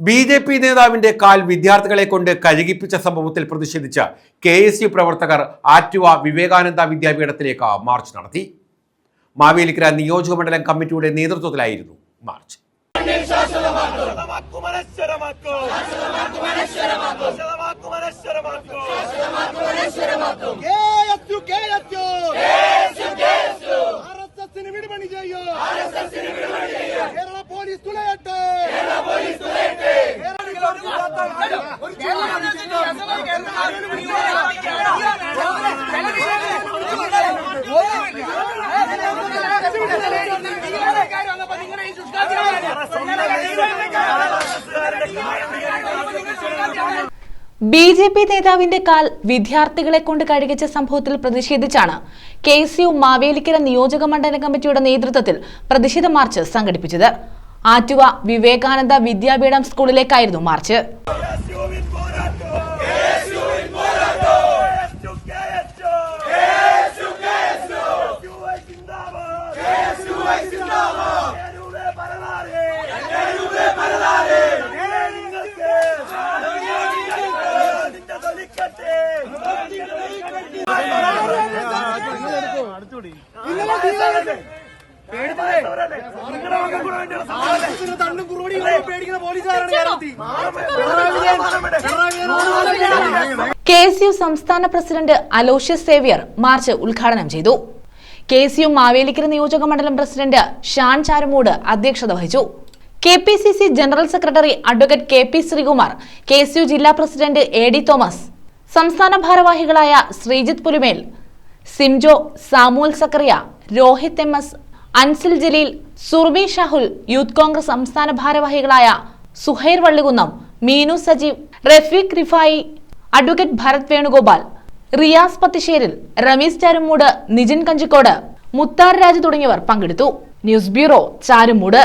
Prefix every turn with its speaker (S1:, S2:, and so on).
S1: B J P നേതാവിന്റെ കാൽ വിദ്യാർത്ഥികളെ കൊണ്ട് കഴുകിപ്പിച്ച സംഭവത്തിൽ പ്രതിഷേധിച്ച് കെ എസ് യു പ്രവർത്തകർ ആറ്റുവ വിവേകാനന്ദ വിദ്യാപീഠത്തിലേക്ക് മാർച്ച് നടത്തി. മാവേലിക്കര നിയോജകമണ്ഡലം കമ്മിറ്റിയുടെ നേതൃത്വത്തിലായിരുന്നു മാർച്ച്.
S2: വിടുപണി ചെയ്യൂ.
S3: ബി ജെ പി നേതാവിന്റെ കാൽ വിദ്യാർത്ഥികളെ കൊണ്ട് കഴുകിച്ച സംഭവത്തിൽ പ്രതിഷേധിച്ചാണ് കെ എസ് യു മാവേലിക്കര നിയോജക മണ്ഡല കമ്മിറ്റിയുടെ നേതൃത്വത്തിൽ പ്രതിഷേധ മാർച്ച് സംഘടിപ്പിച്ചത്. ആറ്റുവ വിവേകാനന്ദ വിദ്യാപീഠം സ്കൂളിലേക്കായിരുന്നു മാർച്ച്.
S2: തണ്ണും
S3: കെ എസ് യു സംസ്ഥാന പ്രസിഡന്റ് അലോഷ്യസ് സേവ്യർ മാർച്ച് ഉദ്ഘാടനം ചെയ്തു കെ സി യു മാവേലിക്കര നിയോജക മണ്ഡലം പ്രസിഡന്റ് ഷാൻ ചാരുമൂട് അധ്യക്ഷത വഹിച്ചു. K P C C general secretary advocate K P Sreekumar K C U ജില്ലാ പ്രസിഡന്റ് എ ഡി തോമസ് സംസ്ഥാന ഭാരവാഹികളായ Sreejith Pulumel Simjo Samuel Zachariah Rohit M S Ansil Jaleel Surbi Shahul youth Congress സംസ്ഥാന ഭാരവാഹികളായ Suhair Vallikunnam Meenu Sajeev Rafeeq Rifai advocate Bharath Venugopal Riyas Pathisseril Ramees Charummood Nijin Kanjikode Muthar Raj തുടങ്ങിയവർ പങ്കെടുത്തു. News bureau Charumoodu.